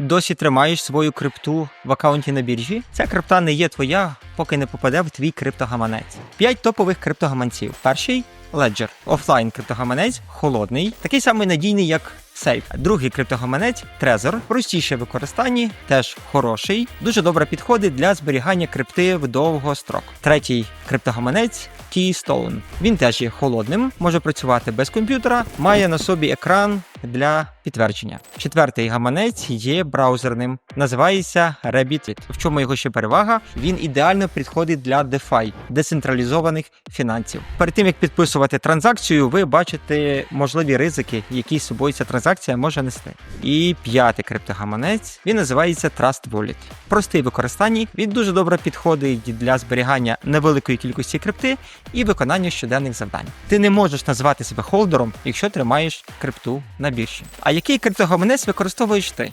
досі тримаєш свою крипту в аккаунті на біржі, ця крипта не є твоя, поки не попаде в твій криптогаманець. П'ять топових криптогаманців. Перший Ledger. офлайн криптогаманець, холодний, такий самий надійний, як Сейф. Другий криптогаманець Trezor, простіше в використанні, теж хороший, дуже добре підходить для зберігання крипти в довгострок. Третій криптогаманець Keystone. Він теж є холодним, може працювати без комп'ютера, має на собі екран для підтвердження. Четвертий гаманець є браузерним, називається Rabbit. В чому його ще перевага? Він ідеально підходить для DeFi, децентралізованих фінансів. Перед тим як підписувати транзакцію, ви бачите можливі ризики, які з собою ця транзакція може нести. І п'ятий криптогаманець він називається Trust Wallet. Простий в використанні, він дуже добре підходить для зберігання невеликої кількості крипти і виконання щоденних завдань. Ти не можеш назвати себе холдером, якщо тримаєш крипту на біржі. А який криптогаманець використовуєш ти?